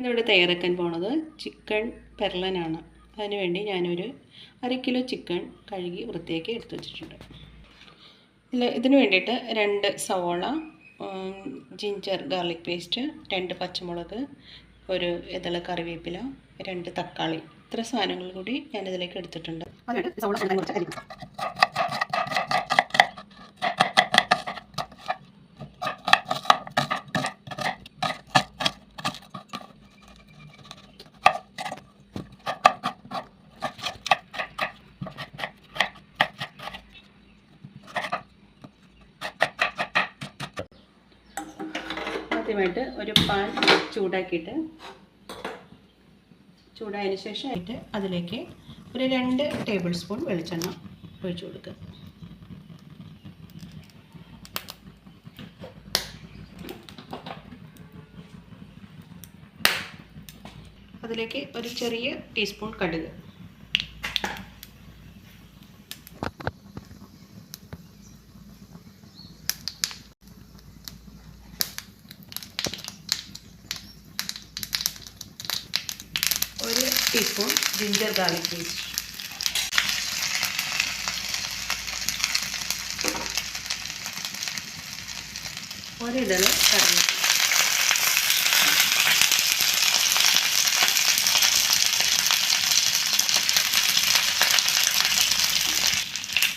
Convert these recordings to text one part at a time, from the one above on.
ഇന്നിവിടെ തയ്യാറാക്കാൻ പോണത് ചിക്കൻ പെർലനാണ് അതിനുവേണ്ടി ഞാനൊരു അര കിലോ ചിക്കൻ കഴുകി വൃത്തിയാക്കി എടുത്തു വച്ചിട്ടുണ്ട്. ഇതിൽ ഇതിന് വേണ്ടിയിട്ട് രണ്ട് സവോള ജിഞ്ചർ ഗാർലിക് പേസ്റ്റ് രണ്ട് പച്ചമുളക് ഒരു ഇതള കറിവേപ്പില രണ്ട് തക്കാളി. ഇത്ര സാധനങ്ങൾ കൂടി ഞാനിതിലേക്ക് എടുത്തിട്ടുണ്ട്. ആദ്യമായിട്ട് ഒരു പാൻ ചൂടാക്കിയിട്ട് ചൂടായതിന് ശേഷം ആയിട്ട് അതിലേക്ക് ഒരു രണ്ട് ടേബിൾ സ്പൂൺ വെളിച്ചെണ്ണ ഒഴിച്ചു കൊടുക്കുക. അതിലേക്ക് ഒരു ചെറിയ ടീസ്പൂൺ കടുക് ഒരു ടീസ്പൂൺ ജിഞ്ചർ ഗാർലിക് പേസ്റ്റ്. ഒരിതൾ കറിവേപ്പില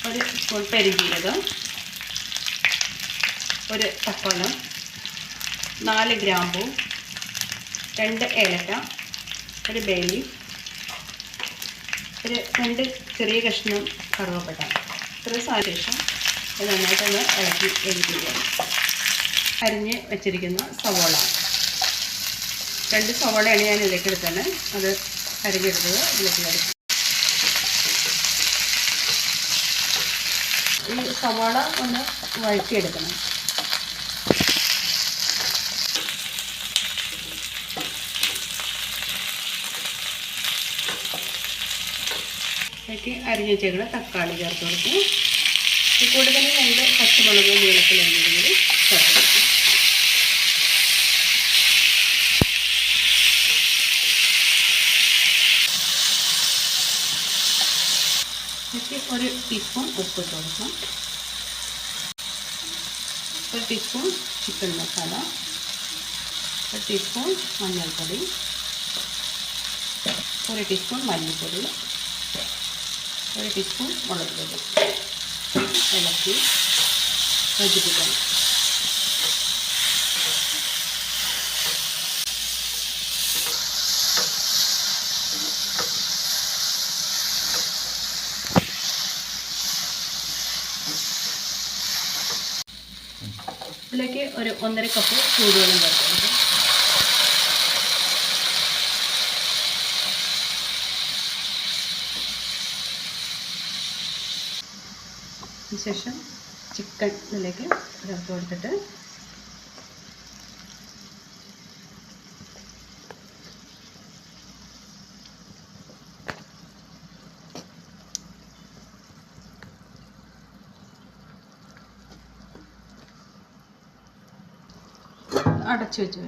ഒരു സ്പൂൺ പെരുജീരകം ഒരു തക്കോലം നാല് ഗ്രാമ്പൂ. രണ്ട് ഏലക്ക. ഒരു ബേലി ഒരു രണ്ട് ചെറിയ കഷ്ണം കറുവപ്പട്ട. ഇത്ര ശേഷം ഇത് നന്നായിട്ടൊന്ന് ഇളക്കി എഴുതിക്കുക അരിഞ്ഞ് വെച്ചിരിക്കുന്ന സവോള. രണ്ട് സവോളയാണ് ഞാൻ ഇതിലേക്ക് എടുത്തത്. അത് അരിഞ്ഞെടുത്തത് ഇതിലേക്ക് എടുക്കും. ഈ സവാള ഒന്ന് വഴറ്റിയെടുക്കണം. അതിലേക്ക് അരിഞ്ഞ് വെച്ചേക്കുന്ന തക്കാളി ചേർത്ത് കൊടുക്കും ഈ കൂടുതൽ രണ്ട് പച്ചമുളക് നീളത്തിൽ എന്തെങ്കിലും ചേർത്ത് കൊടുക്കും ഇതിലേക്ക് ഒരു ടീസ്പൂൺ ഉപ്പ് കൊടുക്കാം ഒരു ടീസ്പൂൺ ചിക്കൻ മസാല. ഒരു ടീസ്പൂൺ മഞ്ഞൾപ്പൊടി. ഒരു ടീസ്പൂൺ മല്ലിപ്പൊടി. ഒരു ടീസ്പൂൺ മുളക് പൊടി ഇളക്കി യോജിപ്പിക്കണം. ഇതിലേക്ക് ഒരു ഒന്നര കപ്പ് ചൂടുവെള്ളം ചേർത്ത് അതിനുശേഷം ചിക്കൻ ഇതിലേക്ക് ചേർത്ത് കൊടുത്തിട്ട് അടച്ചു വെച്ച്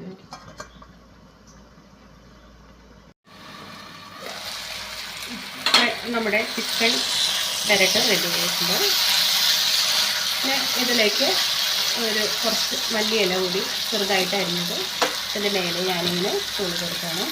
നമ്മുടെ ചിക്കൻ കരട്ട് റെഡി ആയിട്ടുണ്ട്. പിന്നെ ഇതിലേക്ക് ഒരു കുറച്ച് മല്ലിയില കൂടി ചെറുതായിട്ട് അരിഞ്ഞത്. ഇതിന്റെ മേലെ ഞാനിങ്ങനെ തൂളി കൊടുക്കുകയാണ്.